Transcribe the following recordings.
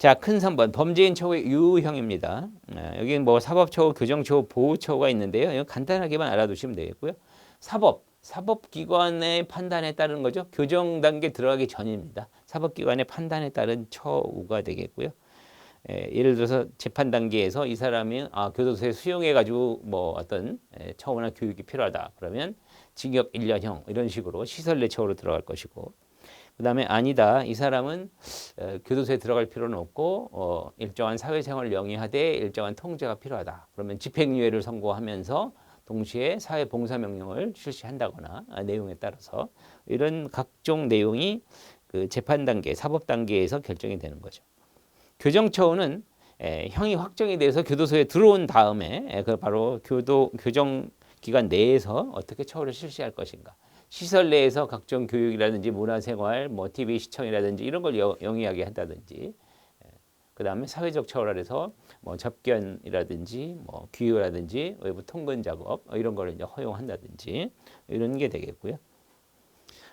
자, 큰 3번 범죄인 처우의 유형입니다. 아, 여기는 뭐 사법처우, 교정처우, 보호처우가 있는데요. 이거 간단하게만 알아두시면 되겠고요. 사법, 사법기관의 판단에 따른 거죠. 교정 단계 들어가기 전입니다. 사법기관의 판단에 따른 처우가 되겠고요. 예, 예를 들어서 재판 단계에서 이 사람이 아, 교도소에 수용해 가지고 뭐 어떤 예, 처우나 교육이 필요하다. 그러면 징역 1년형 이런 식으로 시설 내 처우로 들어갈 것이고 그 다음에 아니다. 이 사람은 어, 교도소에 들어갈 필요는 없고 어, 일정한 사회생활을 영위하되 일정한 통제가 필요하다. 그러면 집행유예를 선고하면서 동시에 사회 봉사 명령을 실시한다거나 아, 내용에 따라서 이런 각종 내용이 그 재판 단계, 사법 단계에서 결정이 되는 거죠. 교정처우는 에, 형이 확정이 돼서 교도소에 들어온 다음에 에, 그 바로 교도 교정 기관 내에서 어떻게 처우를 실시할 것인가. 시설 내에서 각종 교육이라든지 문화생활, 뭐 TV 시청이라든지 이런 걸 영- 영위하게 한다든지, 그 다음에 사회적 처우라 해서 뭐 접견이라든지 뭐 귀유라든지 외부 통근 작업 어, 이런 거를 이제 허용한다든지 이런 게 되겠고요.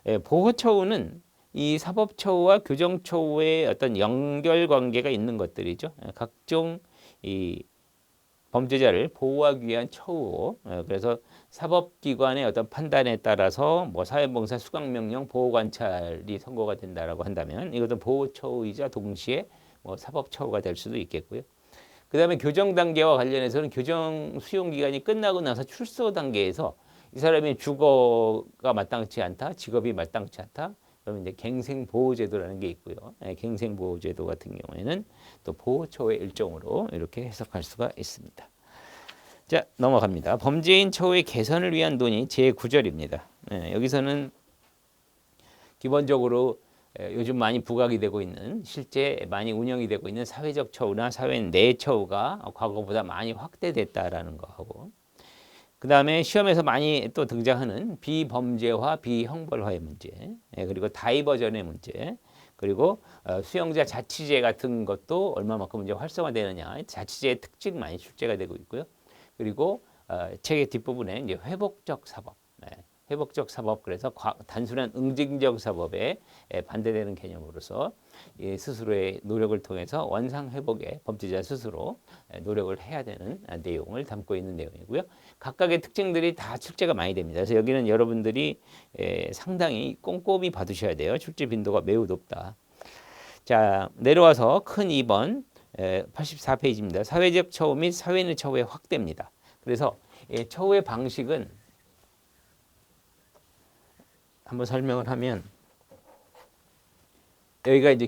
예, 보호 처우는 이 사법 처우와 교정 처우의 어떤 연결 관계가 있는 것들이죠. 예, 각종 이 범죄자를 보호하기 위한 처우. 예, 그래서 사법기관의 어떤 판단에 따라서 뭐 사회봉사 수강명령 보호관찰이 선고가 된다라고 한다면 이것도 보호처우이자 동시에 뭐 사법처우가 될 수도 있겠고요. 그 다음에 교정 단계와 관련해서는 교정 수용 기간이 끝나고 나서 출소 단계에서 이 사람의 주거가 마땅치 않다, 직업이 마땅치 않다, 그러면 이제 갱생보호제도라는 게 있고요. 예, 갱생보호제도 같은 경우에는 또 보호처우의 일종으로 이렇게 해석할 수가 있습니다. 자 넘어갑니다. 범죄인 처우의 개선을 위한 논의 제 9절입니다. 예, 여기서는 기본적으로 예, 요즘 많이 부각이 되고 있는 실제 많이 운영이 되고 있는 사회적 처우나 사회 내 처우가 과거보다 많이 확대됐다라는 거하고 그 다음에 시험에서 많이 또 등장하는 비범죄화, 비형벌화의 문제, 예, 그리고 다이버전의 문제, 그리고 어, 수용자 자치제 같은 것도 얼마만큼 이제 활성화되느냐, 자치제의 특징 많이 출제가 되고 있고요. 그리고 어, 책의 뒷부분에 이제 회복적 사법, 예, 회복적 사법 그래서 과- 단순한 응징적 사법에 예, 반대되는 개념으로서 이 스스로의 노력을 통해서 원상 회복에 범죄자 스스로 예, 노력을 해야 되는 아, 내용을 담고 있는 내용이고요. 각각의 특징들이 다 출제가 많이 됩니다. 그래서 여기는 여러분들이 에, 상당히 꼼꼼히 봐두셔야 돼요. 출제 빈도가 매우 높다. 자 내려와서 큰 2번 84페이지입니다. 사회적 처우 및 사회의 처우의 확대입니다. 그래서 예, 처우의 방식은 한번 설명을 하면 여기가 이제